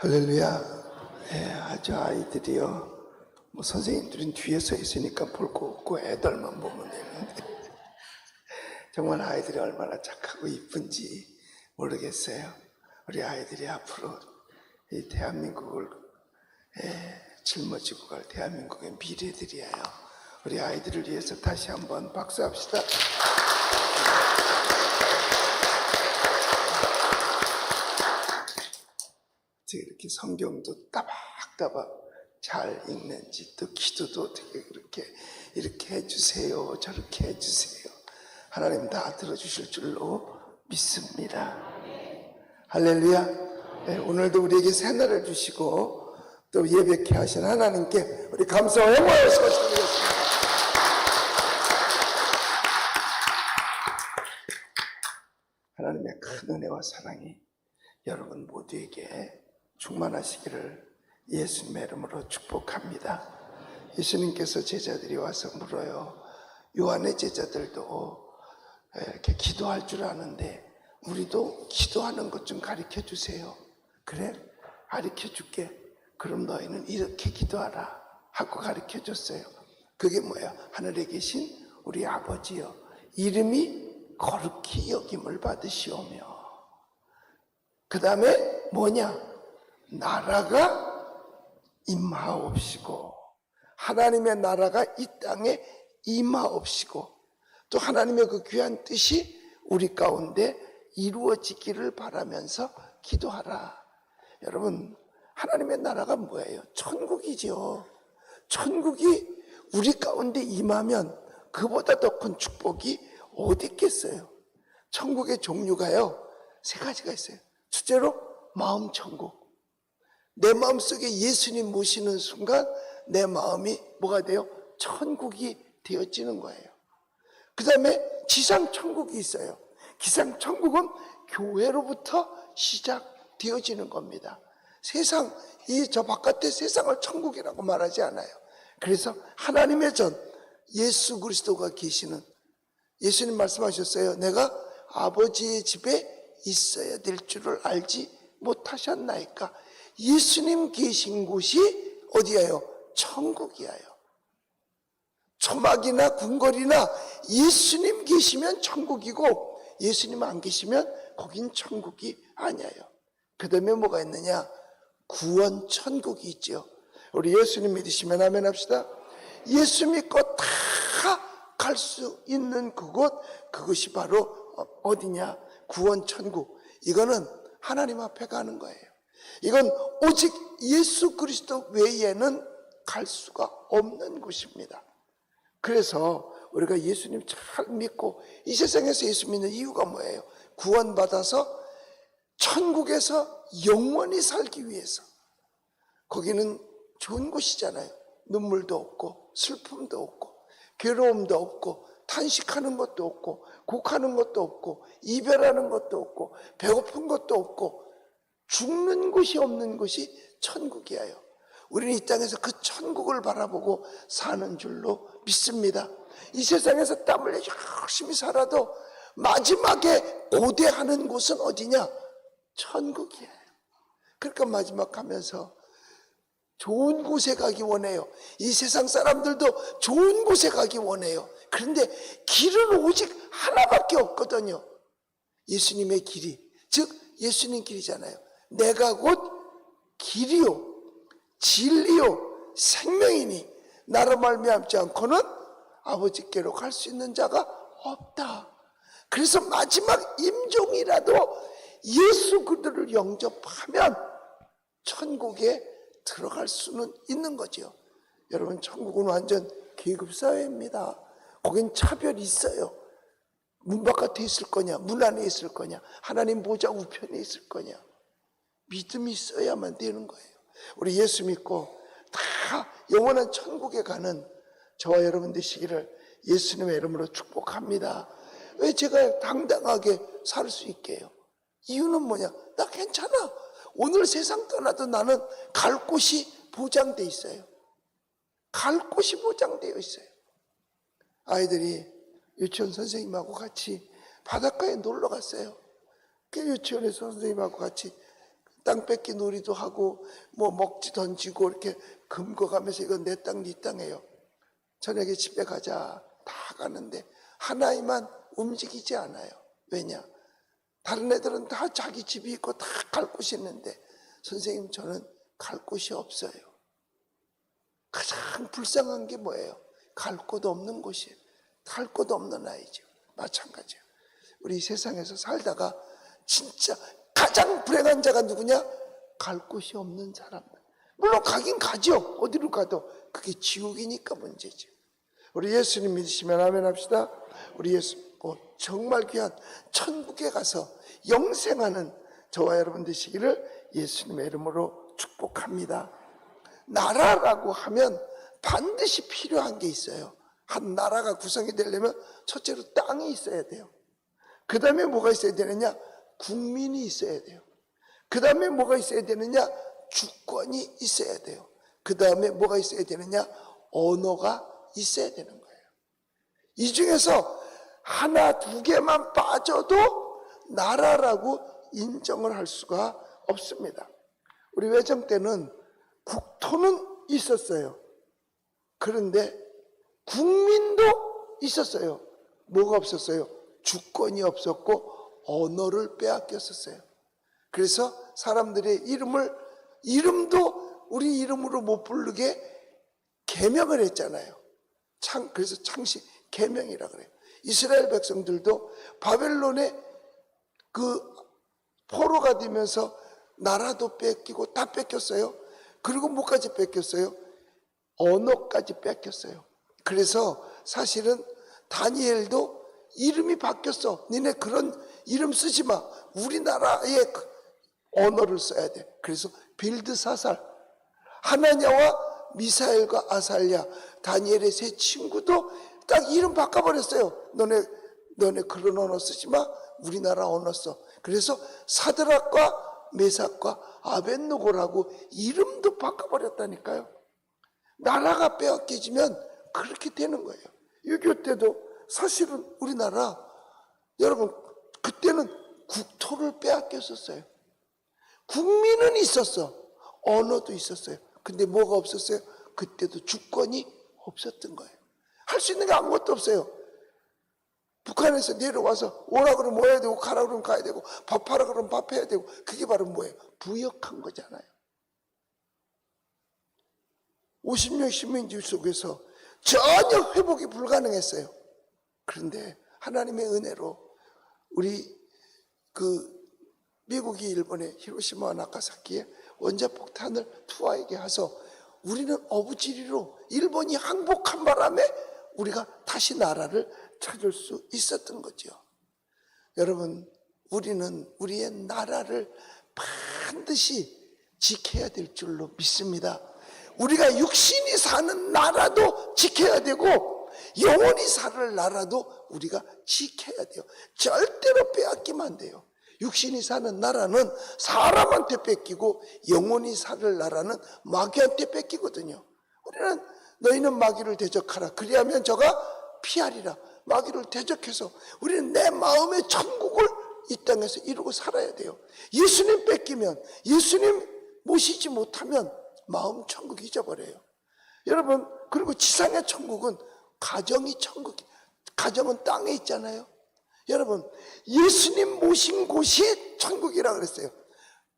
할렐루야. 예, 아주 아이들이요. 뭐 선생님들은 뒤에 서 있으니까 볼 거 없고 애들만 보면 되는데 정말 아이들이 얼마나 착하고 이쁜지 모르겠어요. 우리 아이들이 앞으로 이 대한민국을 예, 짊어지고 갈 대한민국의 미래들이에요. 우리 아이들을 위해서 다시 한번 박수합시다. 어떻게 이렇게 성경도 따박따박 잘 읽는지 또 기도도 어떻게 그렇게 이렇게 해주세요 저렇게 해주세요. 하나님 다 들어주실 줄로 믿습니다. 할렐루야. 네, 오늘도 우리에게 새날을 주시고 또 예배케 하신 하나님께 우리 감사와 영광을 소식드리겠습니다. 하나님의 큰 은혜와 사랑이 여러분 모두에게 충만하시기를 예수님의 이름으로 축복합니다. 예수님께서 제자들이 와서 물어요. 요한의 제자들도 이렇게 기도할 줄 아는데 우리도 기도하는 것 좀 가르쳐 주세요. 그래? 가르쳐 줄게. 그럼 너희는 이렇게 기도하라. 하고 가르쳐 줬어요. 그게 뭐야? 하늘에 계신 우리 아버지요. 이름이 거룩히 여김을 받으시오며. 그 다음에 뭐냐? 나라가 임하옵시고 하나님의 나라가 이 땅에 임하옵시고 또 하나님의 그 귀한 뜻이 우리 가운데 이루어지기를 바라면서 기도하라. 여러분, 하나님의 나라가 뭐예요? 천국이죠. 천국이 우리 가운데 임하면 그보다 더 큰 축복이 어디 있겠어요? 천국의 종류가요, 세 가지가 있어요. 첫째로, 마음 천국. 내 마음속에 예수님 모시는 순간 내 마음이 뭐가 돼요? 천국이 되어지는 거예요. 그 다음에 지상 천국이 있어요. 기상 천국은 교회로부터 시작되어지는 겁니다. 세상, 이 저 바깥의 세상을 천국이라고 말하지 않아요. 그래서 하나님의 전, 예수 그리스도가 계시는 예수님 말씀하셨어요. 내가 아버지의 집에 있어야 될 줄을 알지 못하셨나이까? 예수님 계신 곳이 어디예요? 천국이에요. 초막이나 궁궐이나 예수님 계시면 천국이고 예수님 안 계시면 거긴 천국이 아니에요. 그 다음에 뭐가 있느냐? 구원 천국이 있죠. 우리 예수님 믿으시면 하면 합시다. 예수 믿고 다 갈 수 있는 그곳, 그것이 바로 어, 어디냐? 구원 천국. 이거는 하나님 앞에 가는 거예요. 이건 오직 예수 그리스도 외에는 갈 수가 없는 곳입니다. 그래서 우리가 예수님 잘 믿고 이 세상에서 예수 믿는 이유가 뭐예요? 구원받아서 천국에서 영원히 살기 위해서. 거기는 좋은 곳이잖아요. 눈물도 없고, 슬픔도 없고, 괴로움도 없고, 탄식하는 것도 없고, 곡하는 것도 없고, 이별하는 것도 없고, 배고픈 것도 없고, 죽는 곳이 없는 곳이 천국이에요. 우리는 이 땅에서 그 천국을 바라보고 사는 줄로 믿습니다. 이 세상에서 땀 흘려 열심히 살아도 마지막에 고대하는 곳은 어디냐? 천국이에요. 그러니까 마지막 가면서 좋은 곳에 가기 원해요. 이 세상 사람들도 좋은 곳에 가기 원해요. 그런데 길은 오직 하나밖에 없거든요. 예수님의 길이. 즉, 예수님 길이잖아요. 내가 곧 길이요 진리요 생명이니 나로 말미암지 않고는 아버지께로 갈 수 있는 자가 없다. 그래서 마지막 임종이라도 예수 그들을 영접하면 천국에 들어갈 수는 있는 거죠. 여러분 천국은 완전 계급 사회입니다. 거긴 차별이 있어요. 문 바깥에 있을 거냐, 문 안에 있을 거냐, 하나님 보좌 우편에 있을 거냐. 믿음이 있어야만 되는 거예요. 우리 예수 믿고 다 영원한 천국에 가는 저와 여러분 되시기를 예수님의 이름으로 축복합니다. 왜 제가 당당하게 살 수 있게요? 이유는 뭐냐? 나 괜찮아. 오늘 세상 떠나도 나는 갈 곳이 보장돼 있어요. 갈 곳이 보장되어 있어요. 아이들이 유치원 선생님하고 같이 바닷가에 놀러 갔어요. 그 유치원에서 선생님하고 같이 땅 뺏기 놀이도 하고 뭐 먹지 던지고 이렇게 금거가면서 이건 내 땅 네 땅이에요. 저녁에 집에 가자 다 가는데 하나이만 움직이지 않아요. 왜냐? 다른 애들은 다 자기 집이 있고 다 갈 곳이 있는데 선생님 저는 갈 곳이 없어요. 가장 불쌍한 게 뭐예요? 갈 곳 없는 곳이에요. 갈 곳 없는 아이죠. 마찬가지예요. 우리 세상에서 살다가 진짜 가장 불행한 자가 누구냐? 갈 곳이 없는 사람들. 물론 가긴 가죠. 어디로 가도 그게 지옥이니까 문제죠. 우리 예수님 믿으시면 아멘 합시다. 우리 예수 어, 정말 귀한 천국에 가서 영생하는 저와 여러분 되시기를 예수님의 이름으로 축복합니다. 나라라고 하면 반드시 필요한 게 있어요. 한 나라가 구성이 되려면 첫째로 땅이 있어야 돼요. 그 다음에 뭐가 있어야 되느냐? 국민이 있어야 돼요. 그 다음에 뭐가 있어야 되느냐? 주권이 있어야 돼요. 그 다음에 뭐가 있어야 되느냐? 언어가 있어야 되는 거예요. 이 중에서 하나, 두 개만 빠져도 나라라고 인정을 할 수가 없습니다. 우리 외정 때는 국토는 있었어요. 그런데 국민도 있었어요. 뭐가 없었어요? 주권이 없었고 언어를 빼앗겼었어요. 그래서 사람들의 이름을 이름도 우리 이름으로 못 부르게 개명을 했잖아요. 창 그래서 창시 개명이라 그래요. 이스라엘 백성들도 바벨론의 그 포로가 되면서 나라도 뺏기고 다 뺏겼어요. 그리고 뭐까지 뺏겼어요? 언어까지 뺏겼어요. 그래서 사실은 다니엘도 이름이 바뀌었어. 니네 그런 이름 쓰지 마. 우리나라의 그 언어를 써야 돼. 그래서 빌드사살 하나냐와 미사엘과 아살랴 다니엘의 세 친구도 딱 이름 바꿔버렸어요. 너네 너네 그런 언어 쓰지 마. 우리나라 언어 써. 그래서 사드락과 메삭과 아벤노고라고 이름도 바꿔버렸다니까요. 나라가 빼앗겨지면 그렇게 되는 거예요. 6.25 때도 사실은 우리나라 여러분 그때는 국토를 빼앗겼었어요. 국민은 있었어. 언어도 있었어요. 근데 뭐가 없었어요? 그때도 주권이 없었던 거예요. 할 수 있는 게 아무것도 없어요. 북한에서 내려와서 오라 그러면 뭐 해야 되고 가라 그러면 가야 되고 밥하라 그러면 밥해야 되고 그게 바로 뭐예요? 부역한 거잖아요. 50년 식민지 속에서 전혀 회복이 불가능했어요. 그런데 하나님의 은혜로 우리 그 미국이 일본의 히로시마와 나가사키에 원자폭탄을 투하에게 해서 우리는 어부지리로 일본이 항복한 바람에 우리가 다시 나라를 찾을 수 있었던 거죠. 여러분, 우리는 우리의 나라를 반드시 지켜야 될 줄로 믿습니다. 우리가 육신이 사는 나라도 지켜야 되고 영원히 살 나라도 우리가 지켜야 돼요. 절대로 빼앗기면 안 돼요. 육신이 사는 나라는 사람한테 뺏기고 영원히 살 나라는 마귀한테 뺏기거든요. 우리는 너희는 마귀를 대적하라. 그리하면 저가 피하리라. 마귀를 대적해서 우리는 내 마음의 천국을 이 땅에서 이루고 살아야 돼요. 예수님 뺏기면 예수님 모시지 못하면 마음 천국 잊어버려요. 여러분 그리고 지상의 천국은 가정이 천국이 가정은 땅에 있잖아요. 여러분 예수님 모신 곳이 천국이라 그랬어요.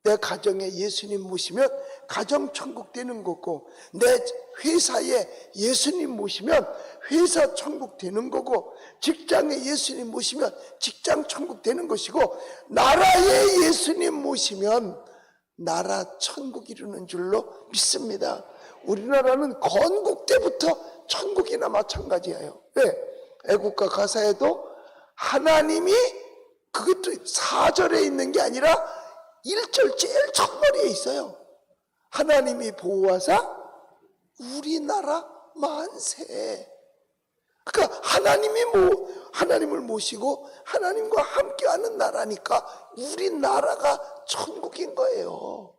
내 가정에 예수님 모시면 가정 천국 되는 거고 내 회사에 예수님 모시면 회사 천국 되는 거고 직장에 예수님 모시면 직장 천국 되는 것이고 나라에 예수님 모시면 나라 천국 이루는 줄로 믿습니다. 우리나라는 건국 때부터 천국이나 마찬가지예요. 왜? 애국가 가사에도 하나님이 그것도 4절에 있는 게 아니라 1절 제일 첫머리에 있어요. 하나님이 보호하사 우리나라 만세. 그러니까 하나님이 뭐 하나님을 모시고 하나님과 함께하는 나라니까 우리나라가 천국인 거예요.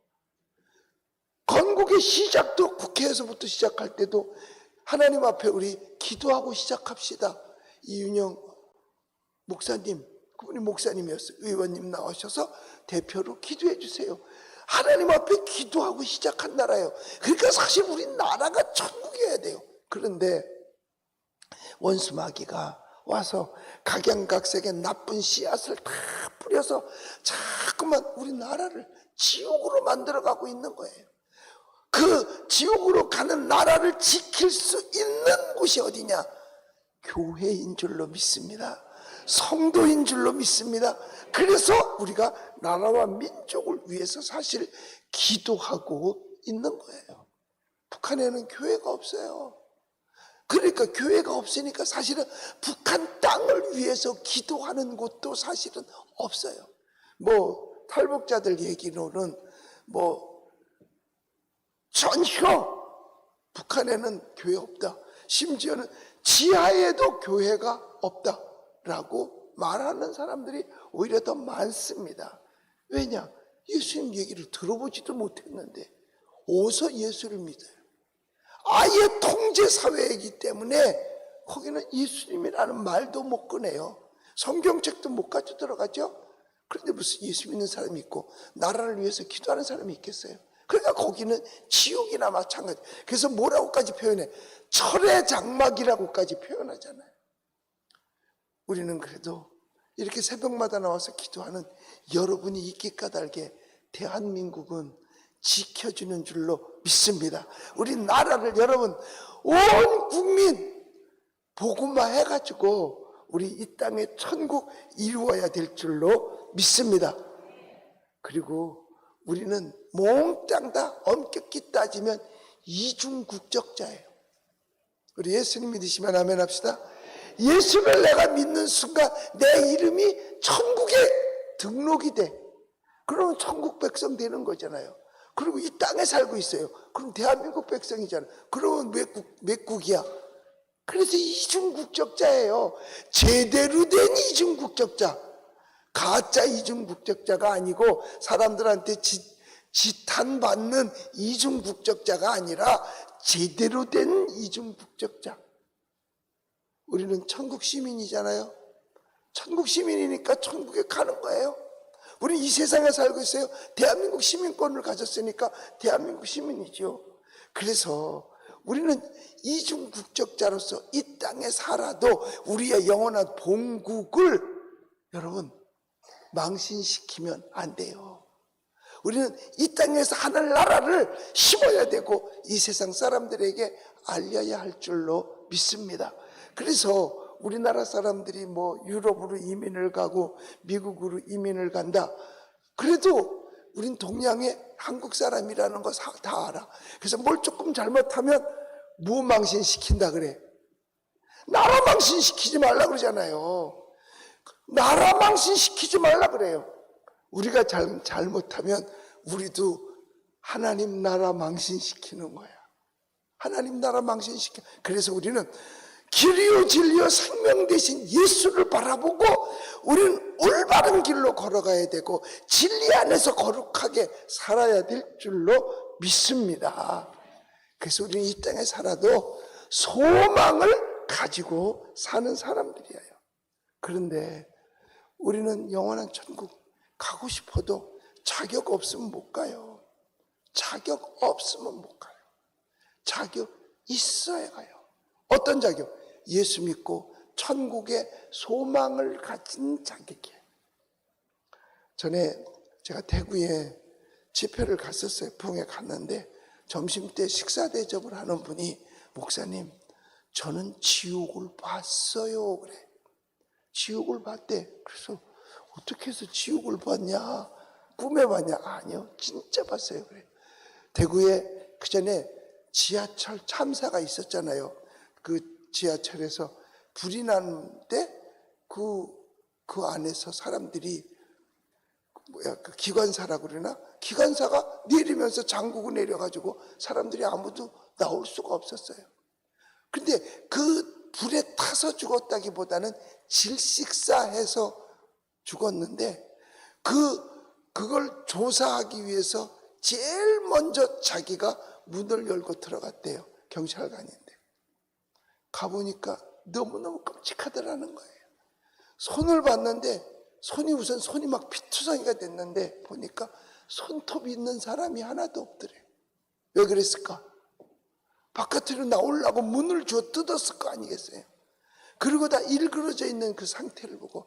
건국의 시작도 국회에서부터 시작할 때도 하나님 앞에 우리 기도하고 시작합시다. 이윤영 목사님, 그분이 목사님이었어요. 의원님 나오셔서 대표로 기도해 주세요. 하나님 앞에 기도하고 시작한 나라예요. 그러니까 사실 우리 나라가 천국이어야 돼요. 그런데 원수 마귀가 와서 각양각색의 나쁜 씨앗을 다 뿌려서 자꾸만 우리 나라를 지옥으로 만들어가고 있는 거예요. 그 지옥으로 가는 나라를 지킬 수 있는 곳이 어디냐? 교회인 줄로 믿습니다. 성도인 줄로 믿습니다. 그래서 우리가 나라와 민족을 위해서 사실 기도하고 있는 거예요. 북한에는 교회가 없어요. 그러니까 교회가 없으니까 사실은 북한 땅을 위해서 기도하는 곳도 사실은 없어요. 뭐 탈북자들 얘기로는 뭐 전혀 북한에는 교회 없다. 심지어는 지하에도 교회가 없다라고 말하는 사람들이 오히려 더 많습니다. 왜냐? 예수님 얘기를 들어보지도 못했는데 어서 예수를 믿어요. 아예 통제 사회이기 때문에 거기는 예수님이라는 말도 못 꺼내요. 성경책도 못 가져 들어가죠. 그런데 무슨 예수 믿는 사람이 있고 나라를 위해서 기도하는 사람이 있겠어요? 그러니까 거기는 지옥이나 마찬가지. 그래서 뭐라고까지 표현해? 철의 장막이라고까지 표현하잖아요. 우리는 그래도 이렇게 새벽마다 나와서 기도하는 여러분이 있기 까닭에 대한민국은 지켜주는 줄로 믿습니다. 우리 나라를 여러분 온 국민 복음화 해가지고 우리 이 땅에 천국 이루어야 될 줄로 믿습니다. 그리고 우리는 몽땅 다 엄격히 따지면 이중 국적자예요. 우리 예수님 믿으시면 아멘 합시다. 예수를 내가 믿는 순간 내 이름이 천국에 등록이 돼. 그러면 천국 백성 되는 거잖아요. 그리고 이 땅에 살고 있어요. 그럼 대한민국 백성이잖아요. 그러면 몇, 국, 몇 국이야? 그래서 이중국적자예요. 제대로 된 이중국적자. 가짜 이중 국적자가 아니고 사람들한테 지, 지탄받는 이중 국적자가 아니라 제대로 된 이중 국적자. 우리는 천국 시민이잖아요. 천국 시민이니까 천국에 가는 거예요. 우리 이 세상에 살고 있어요. 대한민국 시민권을 가졌으니까 대한민국 시민이죠. 그래서 우리는 이중 국적자로서 이 땅에 살아도 우리의 영원한 본국을 여러분 망신시키면 안 돼요. 우리는 이 땅에서 하늘나라를 심어야 되고 이 세상 사람들에게 알려야 할 줄로 믿습니다. 그래서 우리나라 사람들이 뭐 유럽으로 이민을 가고 미국으로 이민을 간다. 그래도 우린 동양의 한국 사람이라는 거 다 알아. 그래서 뭘 조금 잘못하면 무망신 시킨다 그래. 나라 망신 시키지 말라 그러잖아요. 나라 망신 시키지 말라 그래요. 우리가 잘, 잘못하면 우리도 하나님 나라 망신시키는 거야. 하나님 나라 망신시켜. 그래서 우리는 길이요 진리요 생명 대신 예수를 바라보고 우리는 올바른 길로 걸어가야 되고 진리 안에서 거룩하게 살아야 될 줄로 믿습니다. 그래서 우리는 이 땅에 살아도 소망을 가지고 사는 사람들이에요. 그런데 우리는 영원한 천국 가고 싶어도 자격 없으면 못 가요. 자격 없으면 못 가요. 자격 있어야 가요. 어떤 자격? 예수 믿고 천국의 소망을 가진 자격이에요. 전에 제가 대구에 집회를 갔었어요. 부흥에 갔는데 점심 때 식사 대접을 하는 분이 목사님, 저는 지옥을 봤어요. 그래. 지옥을 봤대. 그래서 어떻게 해서 지옥을 봤냐? 꿈에 봤냐? 아니요. 진짜 봤어요. 그래. 대구에 그 전에 지하철 참사가 있었잖아요. 그 지하철에서 불이 났는데 그, 그 안에서 사람들이 뭐야, 그 기관사라고 그러나? 기관사가 내리면서 장구고 내려가지고 사람들이 아무도 나올 수가 없었어요. 근데 그 불에 타서 죽었다기보다는 질식사해서 죽었는데 그, 그걸 조사하기 위해서 제일 먼저 자기가 문을 열고 들어갔대요. 경찰관인데. 가보니까 너무너무 끔찍하더라는 거예요. 손을 봤는데 손이 우선 손이 막 피투성이가 됐는데 보니까 손톱이 있는 사람이 하나도 없더래. 왜 그랬을까? 바깥으로 나오려고 문을 줘 뜯었을 거 아니겠어요? 그리고 다 일그러져 있는 그 상태를 보고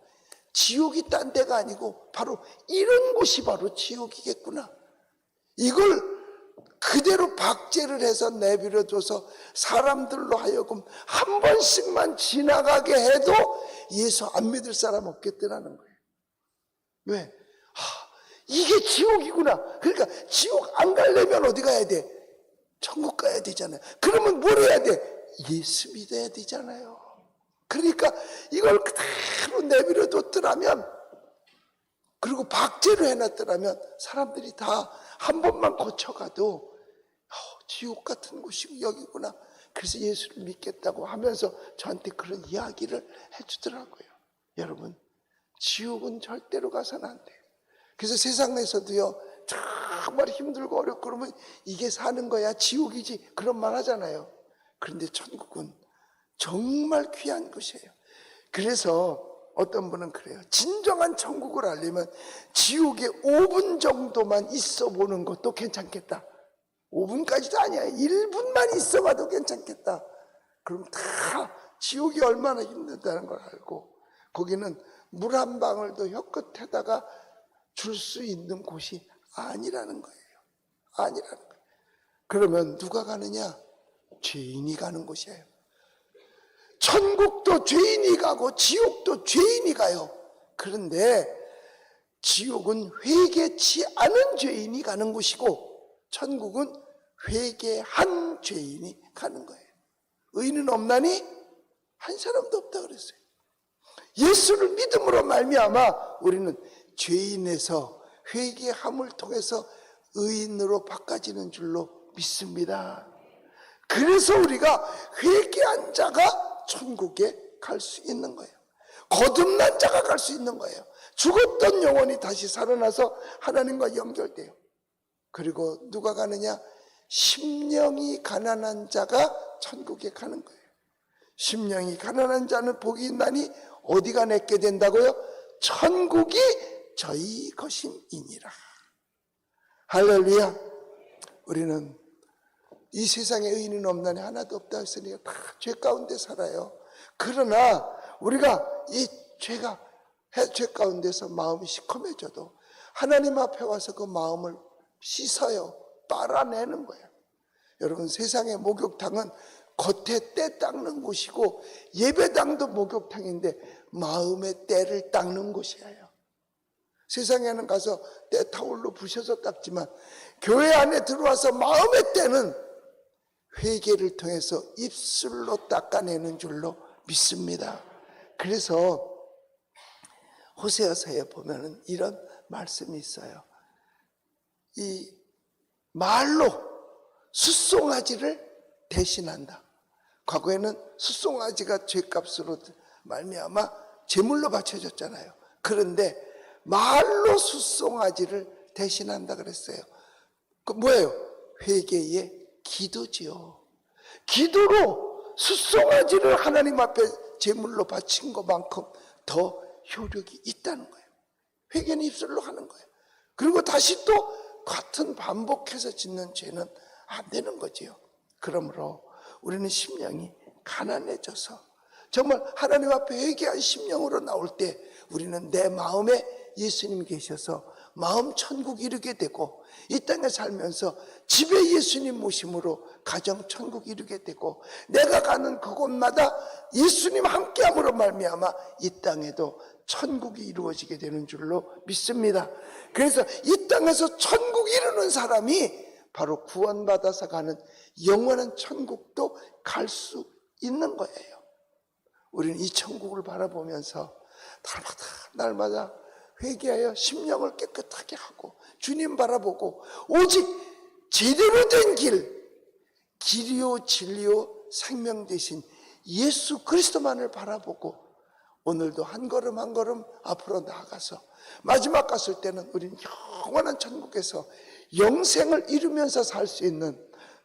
지옥이 딴 데가 아니고 바로 이런 곳이 바로 지옥이겠구나. 이걸 그대로 박제를 해서 내버려둬서 사람들로 하여금 한 번씩만 지나가게 해도 예수 안 믿을 사람 없겠더라는 거예요. 왜? 하, 이게 지옥이구나. 그러니까 지옥 안 가려면 어디 가야 돼? 천국 가야 되잖아요. 그러면 뭘 해야 돼? 예수 믿어야 되잖아요. 그러니까 이걸 그대로 내버려 뒀더라면 그리고 박제로 해놨더라면 사람들이 다 한 번만 거쳐가도 어, 지옥 같은 곳이 여기구나. 그래서 예수를 믿겠다고 하면서 저한테 그런 이야기를 해주더라고요. 여러분, 지옥은 절대로 가서는 안 돼요. 그래서 세상 에서도요, 정말 힘들고 어렵고 그러면 이게 사는 거야, 지옥이지. 그런 말 하잖아요. 그런데 천국은 정말 귀한 곳이에요. 그래서 어떤 분은 그래요. 진정한 천국을 알려면 지옥에 5분 정도만 있어 보는 것도 괜찮겠다. 5분까지도 아니야. 1분만 있어 봐도 괜찮겠다. 그럼 다 지옥이 얼마나 힘들다는 걸 알고 거기는 물 한 방울도 혀끝에다가 줄 수 있는 곳이 아니라는 거예요. 아니라는 거예요. 그러면 누가 가느냐? 죄인이 가는 곳이에요. 천국도 죄인이 가고 지옥도 죄인이 가요. 그런데 지옥은 회개치 않은 죄인이 가는 곳이고 천국은 회개한 죄인이 가는 거예요. 의는 없나니 한 사람도 없다 그랬어요. 예수를 믿음으로 말미암아 우리는 죄인에서 회개함을 통해서 의인으로 바꿔지는 줄로 믿습니다. 그래서 우리가 회개한 자가 천국에 갈 수 있는 거예요. 거듭난 자가 갈 수 있는 거예요. 죽었던 영혼이 다시 살아나서 하나님과 연결돼요. 그리고 누가 가느냐? 심령이 가난한 자가 천국에 가는 거예요. 심령이 가난한 자는 복이 있나니 어디가 내게 된다고요? 천국이 저희 것임이니라. 할렐루야. 우리는 이 세상에 의인은 없나니 하나도 없다 했으니까 다 죄 가운데 살아요. 그러나 우리가 이 죄가 죄 가운데서 마음이 시커매져도 하나님 앞에 와서 그 마음을 씻어요. 빨아내는 거예요. 여러분 세상의 목욕탕은 겉에 때 닦는 곳이고 예배당도 목욕탕인데 마음의 때를 닦는 곳이에요. 세상에는 가서 때 타올로 부셔서 닦지만 교회 안에 들어와서 마음의 때는 회개를 통해서 입술로 닦아내는 줄로 믿습니다. 그래서 호세아서에 보면은 이런 말씀이 있어요. 이 말로 숫송아지를 대신한다. 과거에는 숫송아지가 죄값으로 말미암아 제물로 바쳐졌잖아요. 그런데 말로 숫송아지를 대신한다 그랬어요. 그 뭐예요? 회개의 기도지요. 기도로 숫송아지를 하나님 앞에 제물로 바친 것만큼 더 효력이 있다는 거예요. 회개는 입술로 하는 거예요. 그리고 다시 또 같은 반복해서 짓는 죄는 안 되는 거지요. 그러므로 우리는 심령이 가난해져서 정말 하나님 앞에 회개한 심령으로 나올 때 우리는 내 마음에 예수님 계셔서 마음 천국 이루게 되고 이 땅에 살면서 집에 예수님 모심으로 가정 천국 이루게 되고 내가 가는 그곳마다 예수님 함께함으로 말미암아 이 땅에도 천국이 이루어지게 되는 줄로 믿습니다. 그래서 이 땅에서 천국 이루는 사람이 바로 구원받아서 가는 영원한 천국도 갈 수 있는 거예요. 우리는 이 천국을 바라보면서 날마다 날마다 회개하여 심령을 깨끗하게 하고 주님 바라보고 오직 제대로 된 길, 길이요 진리요 생명 대신 예수 그리스도만을 바라보고 오늘도 한 걸음 한 걸음 앞으로 나아가서 마지막 갔을 때는 우리는 영원한 천국에서 영생을 이루면서 살 수 있는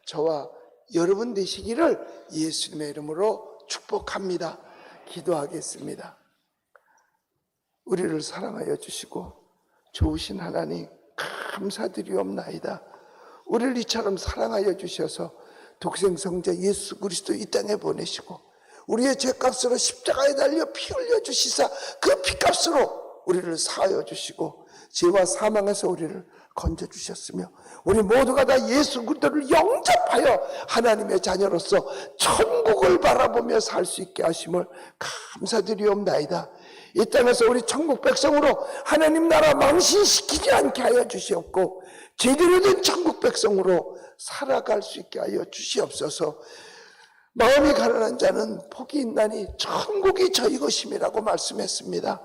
저와 여러분 되시기를 예수님의 이름으로 축복합니다. 기도하겠습니다. 우리를 사랑하여 주시고 좋으신 하나님 감사드리옵나이다. 우리를 이처럼 사랑하여 주셔서 독생 성자 예수 그리스도 이 땅에 보내시고 우리의 죄값으로 십자가에 달려 피 흘려 주시사 그 피값으로 우리를 사하여 주시고 죄와 사망에서 우리를 건져 주셨으며 우리 모두가 다 예수 그리스도를 영접하여 하나님의 자녀로서 천국을 바라보며 살 수 있게 하심을 감사드리옵나이다. 이 땅에서 우리 천국 백성으로 하나님 나라 망신시키지 않게 하여 주시옵고 제대로 된 천국 백성으로 살아갈 수 있게 하여 주시옵소서. 마음이 가난한 자는 복이 있나니 천국이 저희 것임이라고 말씀했습니다.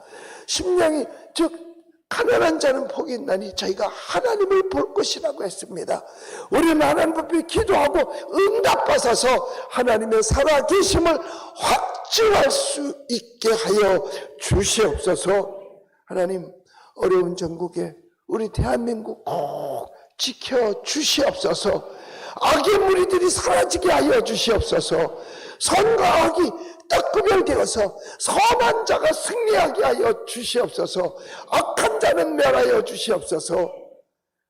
심령이 즉 가난한 자는 복이 있나니 저희가 하나님을 볼 것이라고 했습니다. 우리는 하나님 앞에 기도하고 응답받아서 하나님의 살아계심을 확증할 수 있게 하여 주시옵소서. 하나님 어려운 전국에 우리 대한민국 꼭 지켜 주시옵소서. 악의 무리들이 사라지게 하여 주시옵소서. 선과 악이 딱 구별되어서 선한 자가 승리하게 하여 주시옵소서. 악한 자는 멸하여 주시옵소서.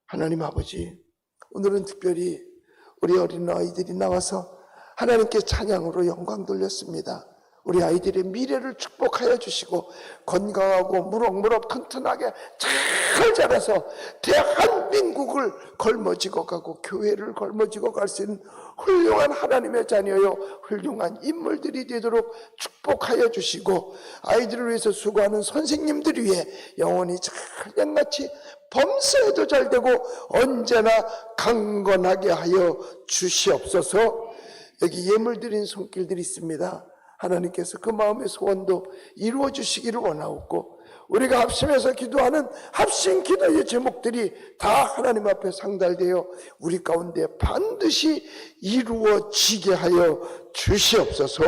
하나님 아버지, 오늘은 특별히 우리 어린 아이들이 나와서 하나님께 찬양으로 영광 돌렸습니다. 우리 아이들의 미래를 축복하여 주시고 건강하고 무럭무럭 튼튼하게 잘 자라서 대한민국을 걸머지고 가고 교회를 걸머지고 갈 수 있는 훌륭한 하나님의 자녀요 훌륭한 인물들이 되도록 축복하여 주시고 아이들을 위해서 수고하는 선생님들 위해 영원히 잘 양같이 범사에도 잘 되고 언제나 강건하게 하여 주시옵소서 여기 예물 드린 손길들이 있습니다. 하나님께서 그 마음의 소원도 이루어 주시기를 원하옵고 우리가 합심해서 기도하는 합심 기도의 제목들이 다 하나님 앞에 상달되어 우리 가운데 반드시 이루어지게 하여 주시옵소서.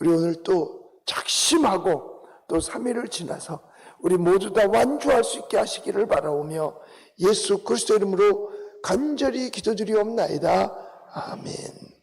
우리 오늘 또 작심하고 또 3일을 지나서 우리 모두 다 완주할 수 있게 하시기를 바라오며 예수 그리스도 이름으로 간절히 기도드리옵나이다. 아멘.